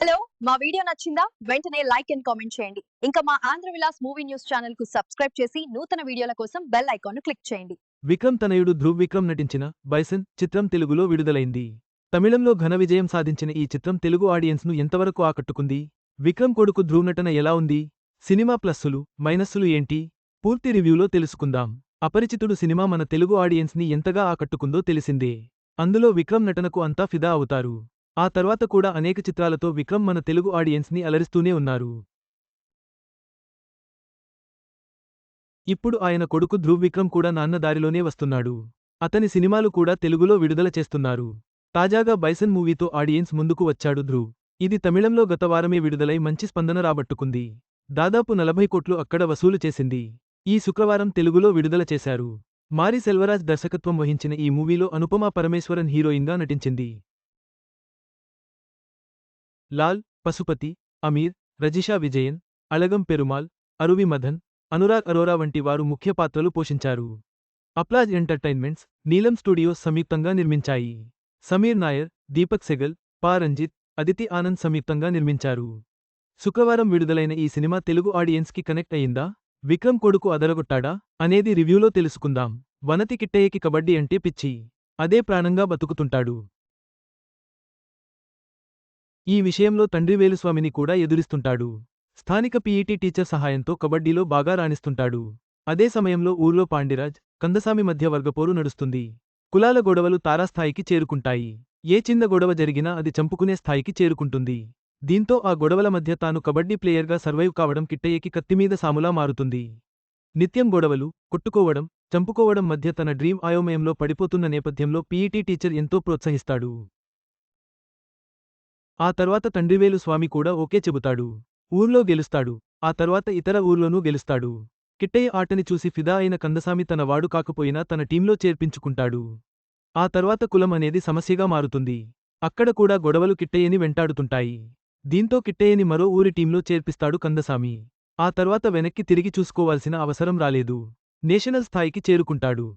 Hello మా video నచ్చిందా? వెంటనే లైక్ అండ్ కామెంట్ చేయండి. ఇంకా మా ఆంధ్ర విలాస్ మూవీ న్యూస్ ఛానల్కు సబ్స్క్రైబ్ చేసి నూతన వీడియోల కోసం బెల్ ఐకాన్ క్లిక్ చేయండి. విక్రమ్ తనయుడు ధ్రువ్ విక్రమ్ నటించిన బైసన్ చిత్రం తెలుగులో విడుదలైంది. తమిళంలో ఘన విజయం సాధించిన ఈ చిత్రం తెలుగు ఆడియన్స్ను ఎంతవరకు ఆకట్టుకుంది? విక్రమ్ కొడుకు ధ్రువ్ నటన ఎలా ఉంది? సినిమా ప్లస్సులు మైనస్సులు ఏంటి? పూర్తి రివ్యూలో తెలుసుకుందాం. అపరిచితుడు సినిమా మన తెలుగు ఆడియన్స్ని ఎంతగా ఆకట్టుకుందో తెలిసిందే. అందులో విక్రమ్ నటనకు అంతా ఫిదా అవుతారు. ఆ తర్వాత కూడా అనేక చిత్రాలతో విక్రమ్ మన తెలుగు ఆడియన్స్ని అలరిస్తూనే ఉన్నారు. ఇప్పుడు ఆయన కొడుకు ధ్రువ్ విక్రమ్ కూడా నాన్న దారిలోనే వస్తున్నాడు. అతని సినిమాలు కూడా తెలుగులో విడుదల చేస్తున్నారు. తాజాగా బైసన్ మూవీతో ఆడియన్స్ ముందుకు వచ్చాడు ధ్రువ్. ఇది తమిళంలో గత వారమే విడుదలై మంచి స్పందన రాబట్టుకుంది. దాదాపు నలభై కోట్లు అక్కడ వసూలు చేసింది. ఈ శుక్రవారం తెలుగులో విడుదల చేశారు. మారి సెల్వరాజ్ దర్శకత్వం వహించిన ఈ మూవీలో అనుపమా పరమేశ్వరన్ హీరోయిన్గా నటించింది. లాల్ పశుపతి అమీర్ రజిషా విజయన్ అళగం పెరుమాల్ అరువి మధన్ అనురాగ్ అరోరా వంటి వారు ముఖ్య పాత్రలు పోషించారు. అప్లాజ్ ఎంటర్టైన్మెంట్స్ నీలం స్టూడియోస్ సంయుక్తంగా నిర్మించాయి. సమీర్ నాయర్ దీపక్ సెగల్ పా రంజిత్ అదితి ఆనంద్ సంయుక్తంగా నిర్మించారు. శుక్రవారం విడుదలైన ఈ సినిమా తెలుగు ఆడియన్స్కి కనెక్ట్ అయిందా విక్రమ్ కొడుకు అదరగొట్టాడా? అనేది రివ్యూలో తెలుసుకుందాం. వనతి కిట్టయ్యకి కబడ్డీ అంటే పిచ్చి. అదే ప్రాణంగా బతుకుతుంటాడు. ఈ విషయంలో తండ్రి వేలుస్వామిని కూడా ఎదురిస్తుంటాడు. స్థానిక పీఈటీ టీచర్ సహాయంతో కబడ్డీలో బాగా రాణిస్తుంటాడు. అదే సమయంలో ఊర్లో పాండిరాజ్ కందసామి మధ్య వర్గపోరు నడుస్తుంది. కులాల గొడవలు తారాస్థాయికి చేరుకుంటాయి. ఏ చిన్న గొడవ జరిగినా అది చంపుకునే స్థాయికి చేరుకుంటుంది. దీంతో ఆ గొడవల మధ్య తాను కబడ్డీ ప్లేయర్గా సర్వైవ్ కావడం కిట్టయ్యకి కత్తిమీద సాములా మారుతుంది. నిత్యం గొడవలు కొట్టుకోవడం చంపుకోవడం మధ్య తన డ్రీమ్ అయోమయంలో పడిపోతున్న నేపథ్యంలో పీఈటీ టీచర్ ఎంతో ప్రోత్సహిస్తాడు. ఆ తర్వాత తండ్రివేలు స్వామి కూడా ఓకే చెబుతాడు. ఊర్లో గెలుస్తాడు. ఆ తర్వాత ఇతర ఊర్లోనూ గెలుస్తాడు. కిట్టయ్య ఆటని చూసి ఫిదా అయిన కందసామి తన వాడు కాకపోయినా తన టీంలో చేర్పించుకుంటాడు. ఆ తర్వాత కులం అనేది సమస్యగా మారుతుంది. అక్కడ కూడా గొడవలు కిట్టయ్యని వెంటాడుతుంటాయి. దీంతో కిట్టయ్యని మరో ఊరి టీంలో చేర్పిస్తాడు కందసామి. ఆ తర్వాత వెనక్కి తిరిగి చూసుకోవాల్సిన అవసరం రాలేదు. నేషనల్ స్థాయికి చేరుకుంటాడు.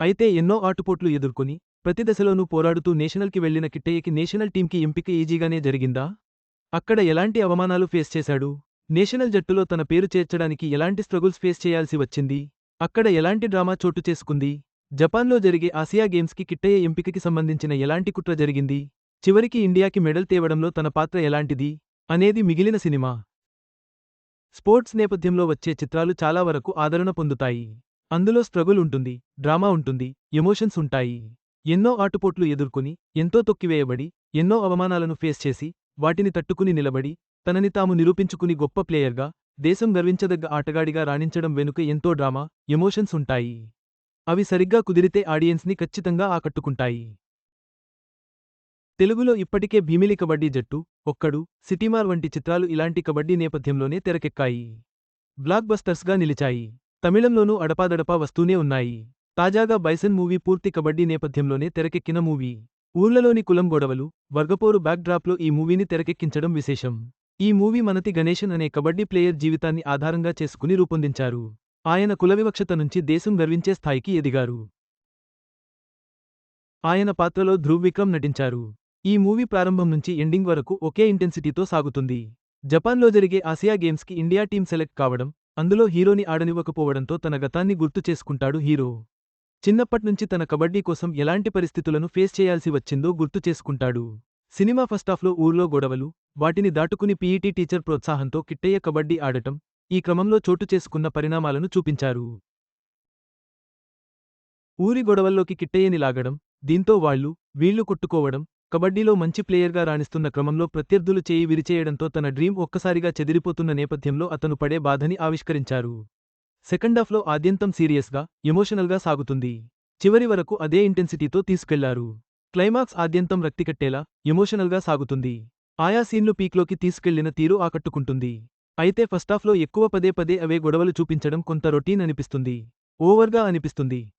అయితే ఎన్నో ఆటుపోట్లు ఎదుర్కొని ప్రతి దశలోనూ పోరాడుతూ నేషనల్కి వెళ్ళిన కిట్టయ్యకి నేషనల్ టీంకి ఎంపిక ఈజీగానే జరిగిందా? అక్కడ ఎలాంటి అవమానాలు ఫేస్ చేశాడు? నేషనల్ జట్టులో తన పేరు చేర్చడానికి ఎలాంటి స్ట్రగుల్స్ ఫేస్ చేయాల్సి వచ్చింది? అక్కడ ఎలాంటి డ్రామా చోటు చేసుకుంది? జపాన్లో జరిగే ఆసియా గేమ్స్కి కిట్టయ్య ఎంపికకి సంబంధించిన ఎలాంటి కుట్ర జరిగింది? చివరికి ఇండియాకి మెడల్ తేవడంలో తన పాత్ర ఎలాంటిది? అనేది మిగిలిన సినిమా. స్పోర్ట్స్ నేపథ్యంలో వచ్చే చిత్రాలు చాలా వరకు ఆదరణ పొందుతాయి. అందులో స్ట్రగుల్ ఉంటుంది డ్రామా ఉంటుంది ఎమోషన్స్ ఉంటాయి. ఎన్నో ఆటుపోట్లు ఎదుర్కొని ఎంతో తొక్కివేయబడి ఎన్నో అవమానాలను ఫేస్ చేసి వాటిని తట్టుకుని నిలబడి తనని తాము నిరూపించుకుని గొప్ప ప్లేయర్గా దేశం గర్వించదగ్గ ఆటగాడిగా రాణించడం వెనుక ఎంతో డ్రామా ఎమోషన్స్ ఉంటాయి. అవి సరిగ్గా కుదిరితే ఆడియన్స్ని ఖచ్చితంగా ఆకట్టుకుంటాయి. తెలుగులో ఇప్పటికే భీమిలి కబడ్డీ జట్టు ఒక్కడు సిటీమార్ వంటి చిత్రాలు ఇలాంటి కబడ్డీ నేపథ్యంలోనే తెరకెక్కాయి. బ్లాక్ బస్టర్స్గా నిలిచాయి. తమిళంలోనూ అడపాదడపా వస్తూనే ఉన్నాయి. తాజాగా బైసన్ మూవీ పూర్తి కబడ్డీ నేపథ్యంలోనే తెరకెక్కిన మూవీ. ఊర్లలోని కులం గొడవలు వర్గపోరు బ్యాక్డ్రాప్లో ఈ మూవీని తెరకెక్కించడం విశేషం. ఈ మూవీ మనతి గణేశన్ అనే కబడ్డీ ప్లేయర్ జీవితాన్ని ఆధారంగా చేసుకుని రూపొందించారు. ఆయన కులవివక్షత నుంచి దేశం గర్వించే స్థాయికి ఎదిగారు. ఆయన పాత్రలో ధ్రువ్ విక్రమ్ నటించారు. ఈ మూవీ ప్రారంభం నుంచి ఎండింగ్ వరకు ఒకే ఇంటెన్సిటీతో సాగుతుంది. జపాన్లో జరిగే ఆసియా గేమ్స్కి ఇండియా టీం సెలెక్ట్ కావడం అందులో హీరోని ఆడనివ్వకపోవడంతో తన గతాన్ని గుర్తు చేసుకుంటాడు హీరో. చిన్నప్పట్నుంచి తన కబడ్డీ కోసం ఎలాంటి పరిస్థితులను ఫేస్ చేయాల్సి వచ్చిందో గుర్తు చేసుకుంటాడు. సినిమా ఫస్టాఫ్లో ఊర్లో గొడవలు వాటిని దాటుకుని పీఈటీ టీచర్ ప్రోత్సాహంతో కిట్టయ్య కబడ్డీ ఆడటం ఈ క్రమంలో చోటు చేసుకున్న పరిణామాలను చూపించారు. ఊరి గొడవల్లోకి కిట్టయ్యని లాగడం దీంతో వాళ్ళు వీళ్ళు కొట్టుకోవడం కబడ్డీలో మంచి ప్లేయర్గా రాణిస్తున్న క్రమంలో ప్రత్యర్థులు చేయి విరిచేయడంతో తన డ్రీం ఒక్కసారిగా చెదిరిపోతున్న నేపథ్యంలో అతను పడే బాధని ఆవిష్కరించారు. సెకండాఫ్లో ఆద్యంతం సీరియస్గా ఎమోషనల్గా సాగుతుంది. చివరి వరకు అదే ఇంటెన్సిటీతో తీసుకెళ్ళారు. క్లైమాక్స్ ఆద్యంతం రక్తికట్టేలా ఎమోషనల్గా సాగుతుంది. ఆయా సీన్లు పీక్లోకి తీసుకెళ్ళిన తీరు ఆకట్టుకుంటుంది. అయితే ఫస్టాఫ్లో ఎక్కువ పదే పదే అవే గొడవలు చూపించడం కొంత రొటీన్ అనిపిస్తుంది. ఓవర్గా అనిపిస్తుంది.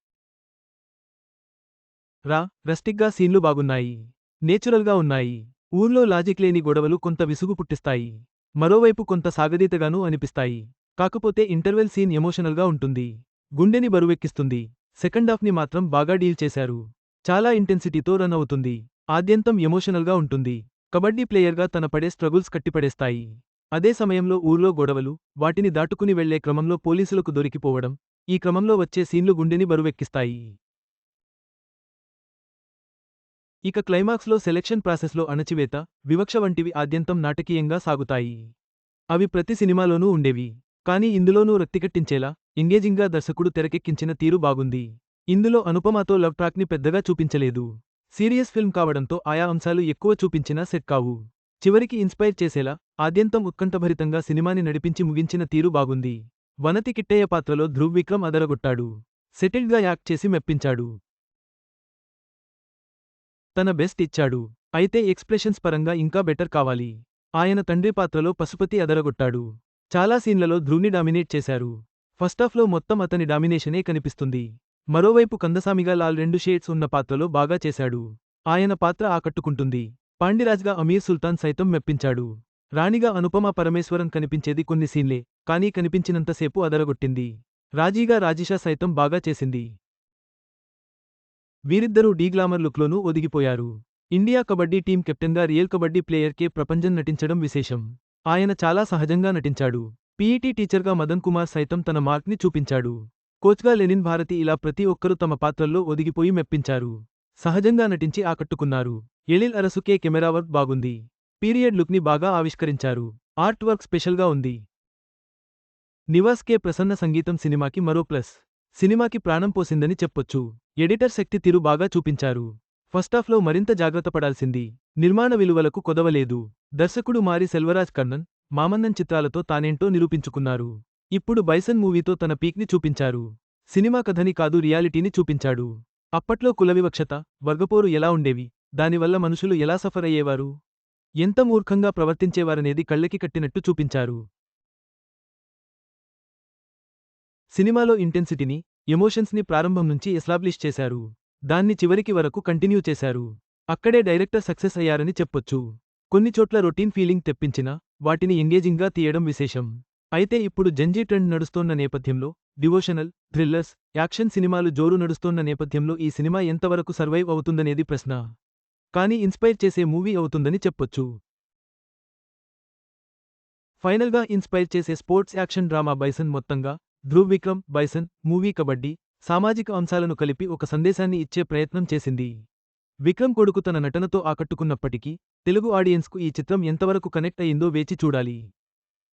రా రస్టిక్గా సీన్లు బాగున్నాయి. నేచురల్గా ఉన్నాయి. ఊర్లో లాజిక్ లేని గొడవలు కొంత విసుగు పుట్టిస్తాయి. మరోవైపు కొంత సాగదీతగానూ అనిపిస్తాయి. కాకపోతే ఇంటర్వెల్ సీన్ ఎమోషనల్గా ఉంటుంది. గుండెని బరువెక్కిస్తుంది. సెకండాఫ్ని మాత్రం బాగా డీల్ చేశారు. చాలా ఇంటెన్సిటీతో రన్ అవుతుంది. ఆద్యంతం ఎమోషనల్గా ఉంటుంది. కబడ్డీ ప్లేయర్గా తన పడే స్ట్రగుల్స్ కట్టిపడేస్తాయి. అదే సమయంలో ఊర్లో గొడవలు వాటిని దాటుకుని వెళ్ళే క్రమంలో పోలీసులకు దొరికిపోవడం ఈ క్రమంలో వచ్చే సీన్లు గుండెని బరువెక్కిస్తాయి. ఇక క్లైమాక్స్లో సెలెక్షన్ ప్రాసెస్లో అణచివేత వివక్ష వంటివి ఆద్యంతం నాటకీయంగా సాగుతాయి. అవి ప్రతి సినిమాలోనూ ఉండేవి. కానీ ఇందులోనూ రక్తికట్టించేలా ఎంగేజింగ్గా దర్శకుడు తెరకెక్కించిన తీరు బాగుంది. ఇందులో అనుపమాతో లవ్ ట్రాక్ని పెద్దగా చూపించలేదు. సీరియస్ ఫిల్మ్ కావడంతో ఆయా అంశాలు ఎక్కువ చూపించినా సెట్ కావు. చివరికి ఇన్స్పైర్ చేసేలా ఆద్యంతం ఉత్కంఠభరితంగా సినిమాని నడిపించి ముగించిన తీరు బాగుంది. వనతి కిట్టయ్య పాత్రలో ధ్రువ్ విక్రమ్ అదరగొట్టాడు. సెటిల్డ్గా యాక్ట్ చేసి మెప్పించాడు. తన బెస్ట్ ఇచ్చాడు. అయితే ఎక్స్ప్రెషన్స్ పరంగా ఇంకా బెటర్ కావాలి. ఆయన తండ్రి పాత్రలో పశుపతి అదరగొట్టాడు. చాలా సీన్లలో ధ్రువ్ని డామినేట్ చేశారు. ఫస్టాఫ్లో మొత్తం అతని డామినేషనే కనిపిస్తుంది. మరోవైపు కందసామిగా లాల్ రెండు షేడ్స్ ఉన్న పాత్రలో బాగా చేశాడు. ఆయన పాత్ర ఆకట్టుకుంటుంది. పాండిరాజ్గా అమీర్ సుల్తాన్ సైతం మెప్పించాడు. రాణిగా అనుపమ పరమేశ్వరన్ కనిపించేది కొన్ని సీన్లే కానీ కనిపించినంతసేపు అదరగొట్టింది. రాజీగా రాజిషా సైతం బాగా చేసింది. వీరిద్దరూ డీగ్లామర్ లుక్లోనూ ఒదిగిపోయారు. ఇండియా కబడ్డీ టీం కెప్టెన్గా రియల్ కబడ్డీ ప్లేయర్కే ప్రపంచం నటించడం విశేషం. ఆయన చాలా సహజంగా నటించాడు. పీఈటీ టీచర్గా మదన్ కుమార్ సైతం తన మార్క్ని చూపించాడు. కోచ్గా లెనిన్ భారతి ఇలా ప్రతి ఒక్కరూ తమ పాత్రల్లో ఒదిగిపోయి మెప్పించారు. సహజంగా నటించి ఆకట్టుకున్నారు. ఎழிల్ అరసుకే కెమెరా వర్క్ బాగుంది. పీరియడ్ లుక్ని బాగా ఆవిష్కరించారు. ఆర్ట్ వర్క్ స్పెషల్గా ఉంది. నివాస్ కే ప్రసన్న సంగీతం సినిమాకి మరో ప్లస్. సినిమాకి ప్రాణం పోసిందని చెప్పొచ్చు. ఎడిటర్ శక్తి తీరు బాగా చూపించారు. ఫస్టాఫ్లో మరింత జాగ్రత్త పడాల్సింది. నిర్మాణ విలువలకు కొదవలేదు. దర్శకుడు మారి సెల్వరాజ్ కన్నన్ మామన్నన్ చిత్రాలతో తానేంటో నిరూపించుకున్నారు. ఇప్పుడు బైసన్ మూవీతో తన పీక్ని చూపించారు. సినిమా కథని కాదు రియాలిటీని చూపించాడు. అప్పట్లో కులవివక్షత వర్గపోరు ఎలా ఉండేవి దానివల్ల మనుషులు ఎలా సఫర్ అయ్యేవారు? ఎంత మూర్ఖంగా ప్రవర్తించేవారనేది కళ్ళకి కట్టినట్టు చూపించారు. సినిమాలో ఇంటెన్సిటీని ఎమోషన్స్ని ప్రారంభం నుంచి ఎస్లాబ్లిష్ చేశారు. దాన్ని చివరికి వరకు కంటిన్యూ చేశారు. అక్కడే డైరెక్టర్ సక్సెస్ అయ్యారని చెప్పొచ్చు. కొన్ని చోట్ల రొటీన్ ఫీలింగ్ తెప్పించినా వాటిని ఎంగేజింగ్గా తీయడం విశేషం. అయితే ఇప్పుడు జంజీ ట్రెండ్ నడుస్తోన్న నేపథ్యంలో డివోషనల్ థ్రిల్లర్స్ యాక్షన్ సినిమాలు జోరు నడుస్తోన్న నేపథ్యంలో ఈ సినిమా ఎంతవరకు సర్వైవ్ అవుతుందనేది ప్రశ్న. కానీ ఇన్స్పైర్ చేసే మూవీ అవుతుందని చెప్పొచ్చు. ఫైనల్గా ఇన్స్పైర్ చేసే స్పోర్ట్స్ యాక్షన్ డ్రామా బైసన్ మొత్తంగా ధ్రువ్ విక్రమ్ బైసన్ మూవీ కబడ్డీ సామాజిక అంశాలను కలిపి ఒక సందేశాన్ని ఇచ్చే ప్రయత్నం చేసింది. విక్రమ్ కొడుకు తన నటనతో ఆకట్టుకున్నప్పటికీ తెలుగు ఆడియన్స్కు ఈ చిత్రం ఎంతవరకు కనెక్ట్ అయిందో వేచి చూడాలి.